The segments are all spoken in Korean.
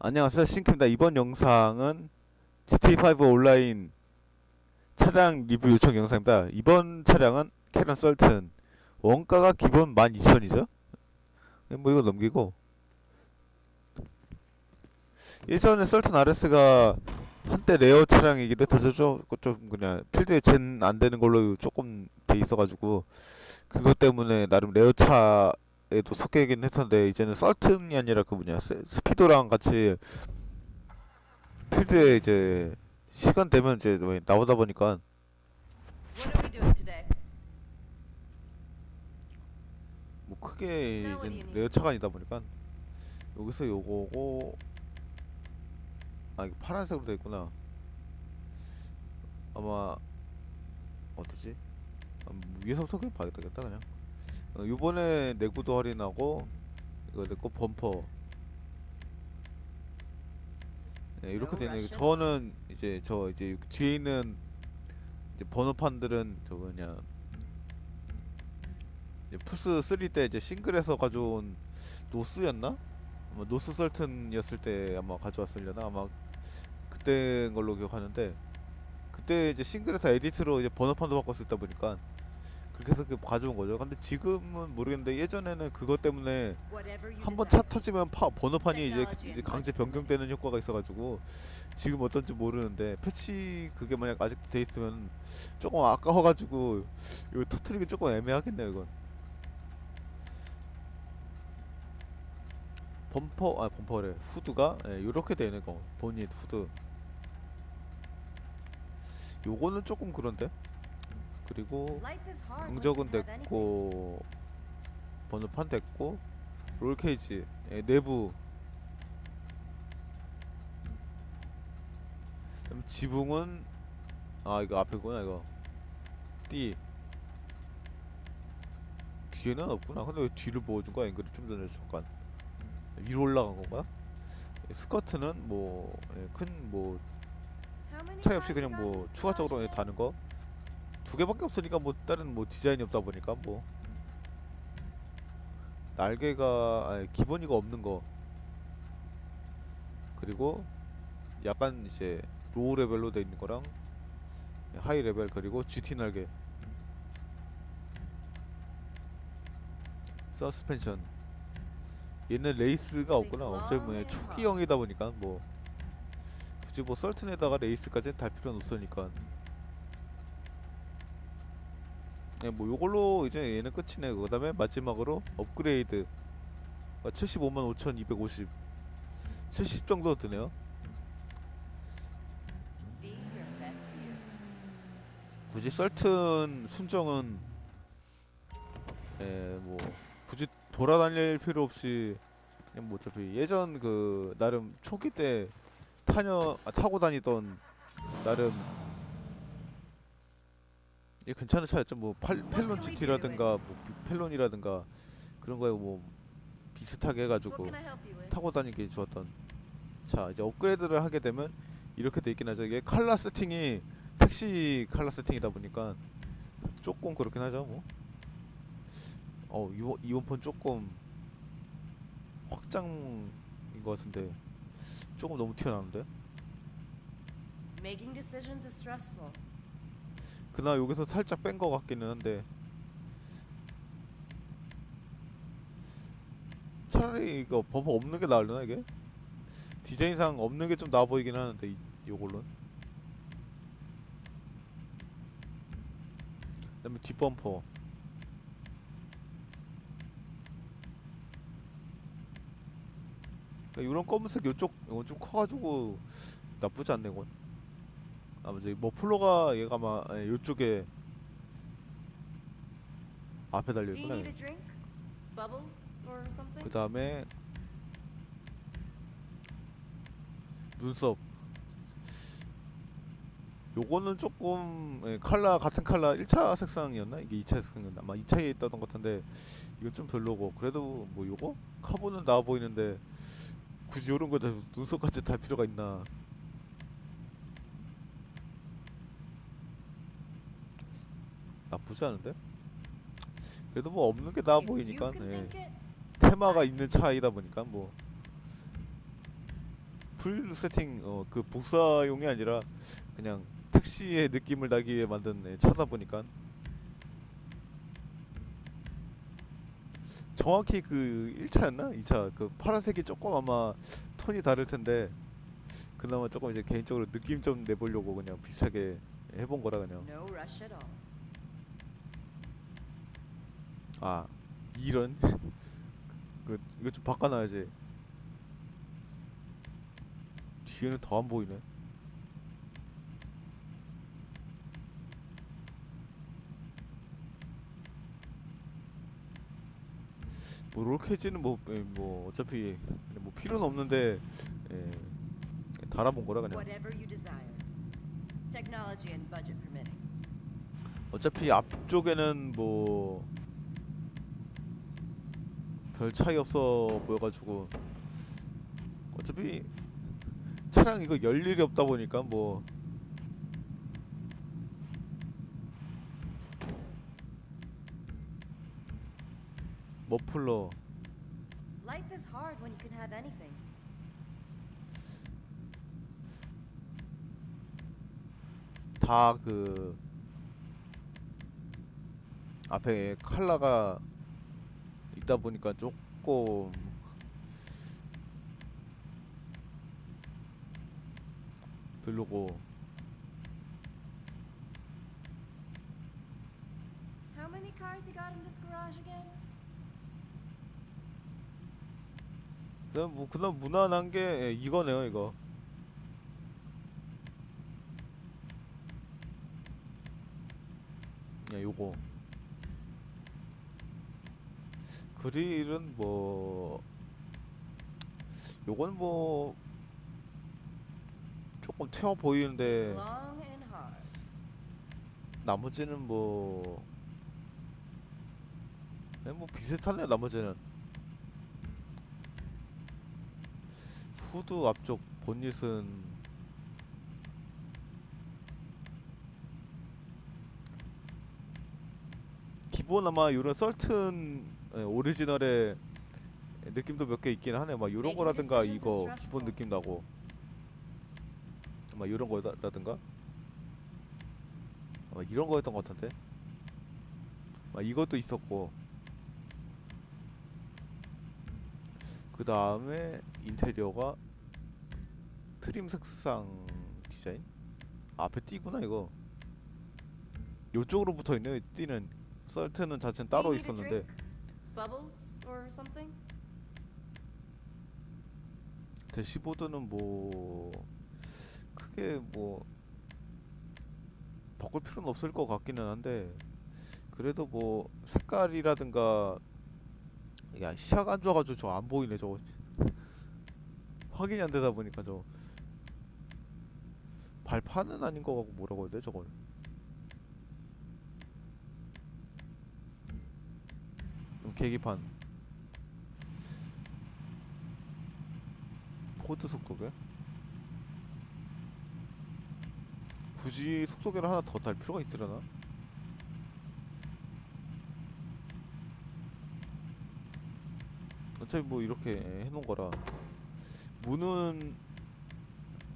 안녕하세요 신킴입니다. 이번 영상은 GTA5 온라인 차량 리뷰 요청 영상입니다. 이번 차량은 캐런 썰튼. 원가가 기본 12,000이죠? 뭐 이거 넘기고. 예전에 썰튼 RS가 한때 레어 차량이기도 해서 좀, 좀 그냥 필드에 젠 안되는 걸로 조금 돼 있어가지고 그것 때문에 나름 레어 차 에도 섞여 있긴 했었는데 이제는 썰튼이 아니라 그 뭐냐 스- 스피도랑 같이 필드에 이제 시간 되면 이제 뭐 나오다 보니까? 뭐 크게 이제 you need? 레어 차가 아니다 보니까 여기서 요거고 아 이거 파란색으로 돼 있구나 아마 어디지 아, 뭐 위에서부터 그냥 봐야 되겠다 그냥 어, 요번에 내구도 할인하고 이거 내거 범퍼 네, 이렇게 No 되네 Russian? 저는 이제 저 이제 뒤에 있는 이제 번호판들은 저 이제 플스 3 때 이제 싱글에서 가져온 노스였나? 아마 노스 설튼이었을 때 아마 가져왔으려나 아마 그때 걸로 기억하는데 그때 이제 싱글에서 에디트로 이제 번호판도 바꿔 쓰다 보니까 해서 그 가져온 거죠. 근데 지금은 모르겠는데 예전에는 그것 때문에 Whatever you 한번 차. 터지면 파, 번호판이 이제, 이제 강제 변경되는 효과가 있어가지고 지금 어떤지 모르는데 패치 그게 만약 아직도 돼 있으면 조금 아까워가지고 이거 터트리기 조금 애매하겠네요 이건. 범퍼 아 범퍼래. 후드가? 예, 요렇게 되는 거. 보닛 후드. 요거는 조금 그런데 그리고 경적은 anything. 됐고 번호판 됐고 롤 케이지 예, 내부. 그럼 지붕은 아 이거 앞에구나 이거. 띠. 뒤에는 없구나. 근데 왜 뒤를 보여준 거야? 앵글이 좀 전에 잠깐. 위로 올라간 건가? 스커트는 뭐 큰뭐 How many 차이 없이 그냥 뭐 추가적으로? 다는 거 두 개밖에 없으니까 뭐 다른 뭐 디자인이 없다 보니까 뭐. 날개가 아니 기본이가 없는 거. 그리고 약간 이제 로우 레벨로 돼 있는 거랑 하이 레벨 그리고 GT 날개. 서스펜션. 얘는 레이스가 없구나. 어차피 뭐 초기형이다 보니까 뭐. 굳이 뭐 썰튼에다가 레이스까지 달 필요는 없으니까 네, 뭐 요걸로 이제 얘는 끝이네. 그 다음에 마지막으로 업그레이드. 75만 5250 70 정도 드네요. 굳이 썰튼 순정은 예, 뭐 굳이 돌아다닐 필요 없이 그냥 뭐 어차피 예전 그 나름 초기 때 타녀 아, 타고 다니던 나름 예, 괜찮은 차였죠. 뭐 팔, 펠론 GT라든가 뭐 비- 펠론이라든가 그런 거에 뭐 비슷하게 해가지고? 타고 다니기 좋았던 차 이제 업그레이드를 하게 되면 이렇게 돼 있긴 하죠 이게 칼라 세팅이 택시 칼라 세팅이다 보니까 조금 그렇긴 하죠 뭐. 어 이번 이번 폰 조금 확장인 것 같은데 조금 너무 튀어나오는데 Making decisions is stressful. 그나 여기서 살짝 뺀 것 같기는 한데. 차라리 이거 버퍼 없는 게 나으려나 이게? 디자인상 없는 게 좀 나아 보이긴 하는데 이, 요걸로는. 그다음에 뒷범퍼. 그러니까 이런 검은색 요쪽 이건 좀 커가지고 나쁘지 않네 이건 저기 머플러가 얘가 아마 예, 요쪽에 앞에 달려 Do you 있구나 need a drink? Bubbles or something? 그 다음에 눈썹 요거는 조금 예, 칼라 같은 칼라 1차 색상이었나? 이게 2차 색상이었나? 아마 2차에 있던 것 같은데 이건 좀 별로고 그래도 뭐 요거? 카본은 나아 보이는데 굳이 요런 거다 눈썹까지 달 필요가 있나 나쁘지 않은데? 그래도 뭐 없는 게 나아 보이니까 예. it, 테마가 있는 차이다 보니까 뭐 풀 세팅 어 그 복사용이 아니라 그냥 택시의 느낌을 나기 위해 만든 애 차다 보니까 정확히 그 1차였나? 2차 그 파란색이 조금 아마 톤이 다를 텐데 그나마 조금 이제 개인적으로 느낌 좀 내보려고 그냥 비슷하게 해본 거라 그냥 아 이런 그 이거 좀 바꿔놔야지. 뒤에는 더 안 보이네. 뭐 롤캐지는 뭐, 예, 뭐 어차피 뭐 필요는 없는데 예, 달아본 거라 그냥. 어차피 앞쪽에는 뭐 별 차이 없어 보여가지고. 어차피 차량 이거 열 일이 없다 보니까 뭐. 머플러. Life is hard when you can have anything. 다 그 앞에 칼라가 있다 보니까 조금 별로고 How many cars you got in this garage again? 그다음 뭐 그다음 무난한 게 예, 이거네요 이거 야 요거 그릴은 뭐 요건 뭐 조금 태워 보이는데 Long and hard. 나머지는 뭐 그냥 뭐 비슷하네 나머지는 후드 앞쪽 본닛은 기본 아마 요런 썰튼 예, 오리지널의 느낌도 몇 개 있긴 하네 막 Making 거라든가 이거 기본. 느낌 나고. 막 요런 거라든가? 아마 이런 거였던 것 같은데? 막 이것도 있었고. 그 다음에 인테리어가 트림 색상 디자인? 아, 앞에 띠구나 이거. 요쪽으로 붙어 있네요 띠는 썰트는 자체는 따로 있었는데 drink? Bubbles or something? 대시보드는 뭐 크게 뭐 바꿀 필요는 없을 것 같기는 한데 그래도 뭐 색깔이라든가 야 시야가 안 좋아가지고 저 안 보이네 저거 확인이 안 되다 보니까 저 발판은 아닌 거 같고 뭐라고 해야 돼 음, 계기판. 코드 속도계 굳이 속도계를 하나 더 달 필요가 있으려나? 어차피 뭐 이렇게 해놓은 거라. 문은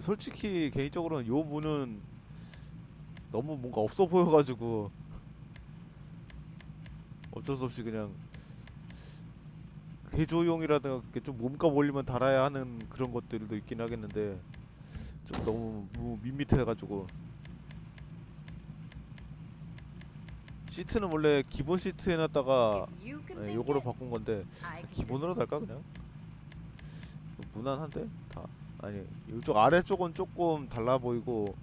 솔직히 개인적으로는 요 문은 너무 뭔가 없어 보여가지고 어쩔 수 없이 그냥 개조용이라든가 좀 몸값 올리면 달아야 하는 그런 것들도 있긴 하겠는데 좀 너무 무- 밋밋해가지고 시트는 원래 기본 시트 해놨다가 can 예, 요거로 바꾼 건데 기본으로 달까 그냥? 무난한데? 다 아니 이쪽 아래쪽은 조금 달라 보이고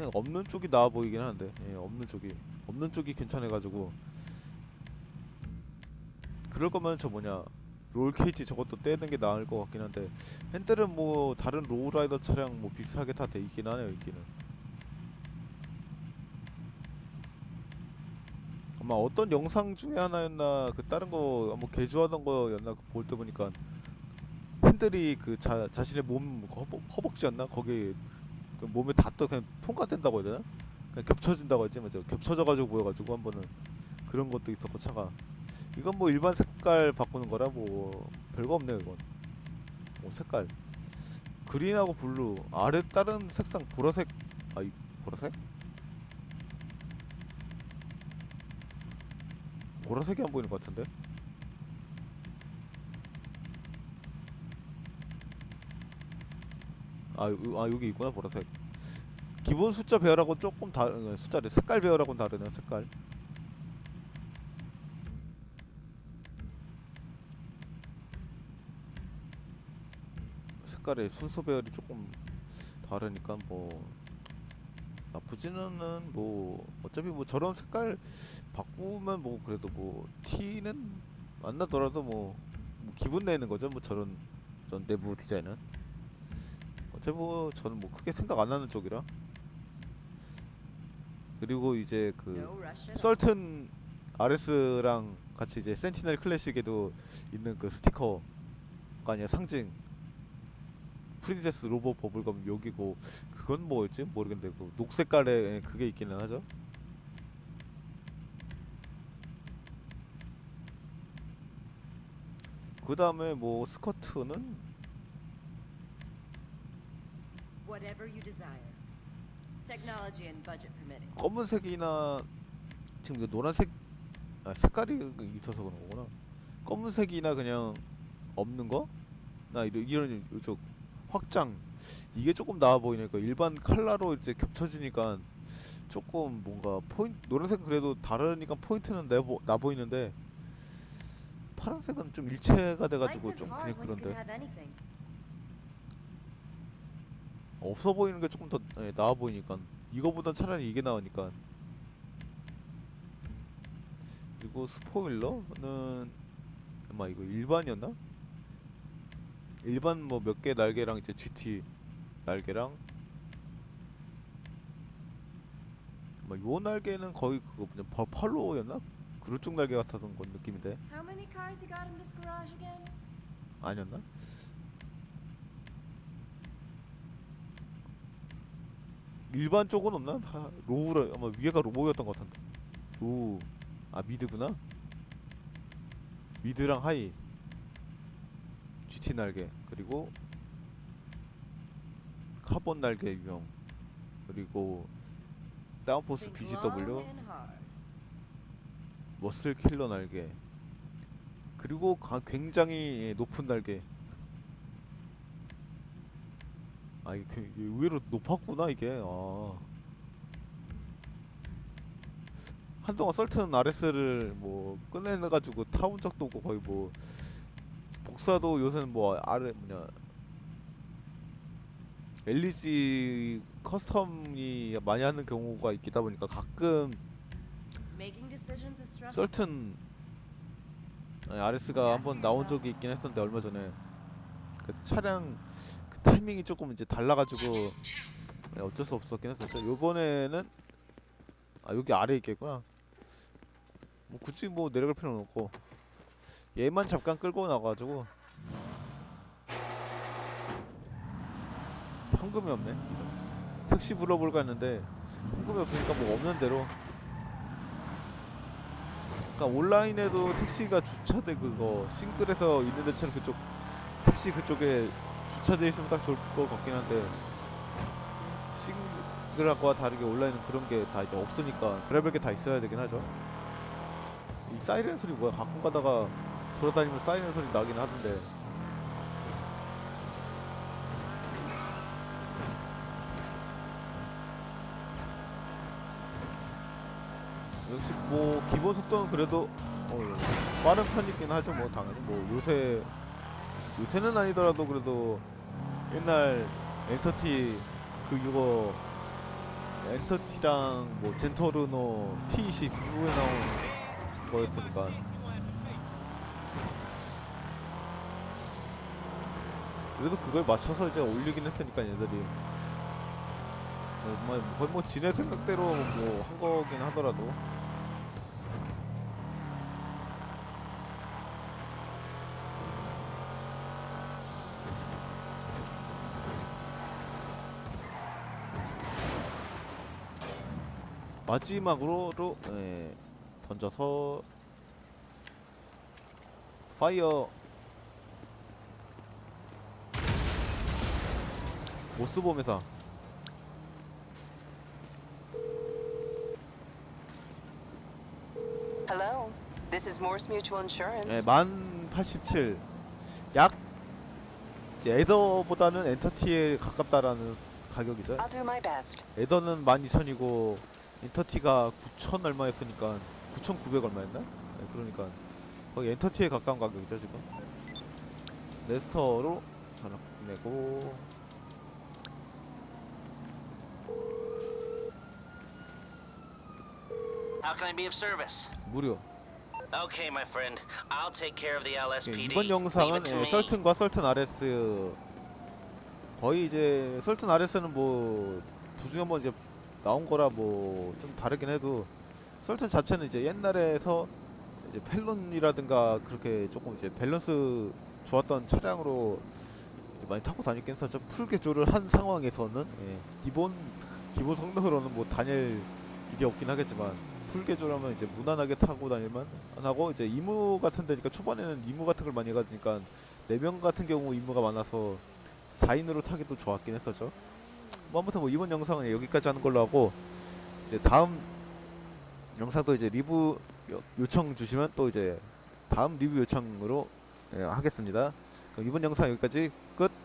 그냥 없는 쪽이 나아 보이긴 하는데. 예, 없는 쪽이. 없는 쪽이 괜찮아가지고. 그럴 거면 저 뭐냐 롤 케이지 저것도 떼는 게 나을 것 같긴 한데. 핸들은 뭐 다른 로우라이더 차량 뭐 비슷하게 다 돼 있긴 하네요 있기는. 아마 어떤 영상 중에 하나였나 그 다른 거 뭐 개조하던 거였나 볼 때 보니까. 핸들이 그 자, 자신의 몸 허벅, 허벅지였나? 거기 그 몸에 닿도 그냥 통과된다고 해야 되나? 그냥 겹쳐진다고 했지 맞죠? 겹쳐져가지고 보여가지고 한 번은 그런 것도 있었고 차가 이건 뭐 일반 색깔 바꾸는 거라 뭐 별거 없네 이건 뭐 색깔 그린하고 블루 아래 다른 색상 보라색 아이 보라색? 보라색이 안 보이는 것 같은데 아, 요- 아 여기 있구나 보라색. 기본 숫자 배열하고 조금 다 어, 숫자래 색깔 배열하고는 다르네 색깔. 색깔의 순서 배열이 조금 다르니까 뭐 나쁘지는 뭐 어차피 뭐 저런 색깔 바꾸면 뭐 그래도 뭐 티는 안 나더라도 뭐, 뭐 기분 내는 거죠 뭐 저런 전 내부 디자인은 어차피 뭐 저는 뭐 크게 생각 안 나는 쪽이라. 그리고 이제 그. 썰튼 RS랑 같이 이제 센티넬 클래식에도 있는 그 스티커가 아니야 상징. 프린세스 로보 버블검 여기고 그건 뭐였지? 모르겠는데 그 녹색깔에 그게 있기는 하죠. 그 다음에 뭐 스커트는 Whatever you desire. Technology and budget permitting. 검은색이나 지금 노란색 아, 색깔이 있어서 그런 거구나. 검은색이나 그냥 없는 거? 나 이런 이런 이쪽 확장 이게 조금 나아 보이니까 일반 칼라로 이제 겹쳐지니까 조금 뭔가 포인트 노란색은 그래도 다르니까 포인트는 내 보, 나 보이는데 파란색은 좀 일체가 돼가지고 좀 그냥 그런데. 없어 보이는 게 조금 더 예, 나아 보이니까 이거보단 차라리 이게 나으니까 그리고 스포일러는 아마 이거 일반이었나? 일반 뭐 몇 개 날개랑 이제 GT 날개랑 뭐요 날개는 거의 그거 뭐냐 버- 펄로였나? 그런 쪽 날개 같았던 건 느낌인데? 아니었나? 일반 쪽은 없나? 다 로우라 아마 위에가 로우였던 것 같은데. 로우. 아 미드구나? 미드랑 하이. GT 날개. 그리고 카본 날개 유형 그리고 다운포스 BGW. 머슬 킬러 날개. 그리고 가- 굉장히 높은 날개 아 이게 그- 이게 의외로 높았구나 이게. 아. 한동안 썰튼 RS를 뭐 꺼내가지고 타본 적도 없고 거의 뭐 복사도 요새는 뭐 아래 뭐냐. LG 커스텀이 많이 하는 경우가 있다 보니까 가끔 Making decisions is stressful. 썰튼 RS가 한번 나온 적이 있긴 했었는데 얼마 전에 그 차량 그 타이밍이 조금 이제 달라가지고 네, 어쩔 수 없었긴 했었죠. 요번에는 아 여기 아래 있겠구나. 뭐 굳이 뭐 내려갈 필요는 없고 얘만 잠깐 끌고 나가가지고 현금이 없네. 택시 불러볼까 했는데 현금이 없으니까 뭐 없는 대로 그러니까 온라인에도 택시가 주차돼 그거 싱글에서 있는 데처럼 그쪽 택시 그쪽에 주차돼 있으면 딱 좋을 것 같긴 한데 싱글하고와 다르게 온라인은 그런 게 다 이제 없으니까 별의별 게 다 있어야 되긴 하죠. 이 사이렌 소리 뭐야? 가끔 가다가 돌아다니면 사이렌 소리 나긴 하던데. 역시 뭐 기본 속도는 그래도 어, 빠른 편이긴 하죠 뭐 당연히 뭐 요새 요새는 아니더라도 그래도 옛날 엔터티 그 이거 엔터티랑 뭐 젠토르노 T20 이후에 나온 거였으니까. 그래도 그걸 맞춰서 이제 올리긴 했으니까 얘들이. 어, 뭐, 거의 뭐 지네 생각대로 뭐 한 거긴 하더라도 마지막으로 예, 던져서 파이어 모스봄에서 Hello, this is Morse Mutual Insurance. 네, 만 87. 약 에더보다는 엔터티에 가깝다라는 가격이죠. I'll do my best. 에더는 12,000이고 엔터티가 9,000 얼마였으니까 9,900 얼마였나? 네, 그러니까 거의 엔터티에 가까운 가격이죠 지금. 레스터로 전화 내고 How can I be of service? 무료. Okay, my friend. I'll take care of the 예, LSPD. 이번 영상은 Leave it to 예, me. 썰튼과 썰튼 RS 거의 이제 썰튼 RS는 뭐 도중에 한번 이제 나온 거라 뭐 좀 다르긴 해도 썰튼 자체는 이제 옛날에서 이제 펠론이라든가 그렇게 조금 이제 밸런스 좋았던 차량으로 많이 타고 다녔긴 했었죠. 풀 개조를 한 상황에서는 예, 기본 기본 성능으로는 뭐 다닐 일이 없긴 하겠지만 풀 개조라면 이제 무난하게 타고 다닐만 하고 이제 이무 같은 데니까 초반에는 이무 같은 걸 많이 가니까 4명 같은 경우 이무가 많아서 4인으로 타기도 좋았긴 했었죠. 뭐 아무튼 뭐 이번 영상은 여기까지 하는 걸로 하고 이제 다음 영상도 이제 리뷰 요- 요청 주시면 또 이제 다음 리뷰 요청으로 예, 하겠습니다. 그럼 이번 영상 여기까지 끝.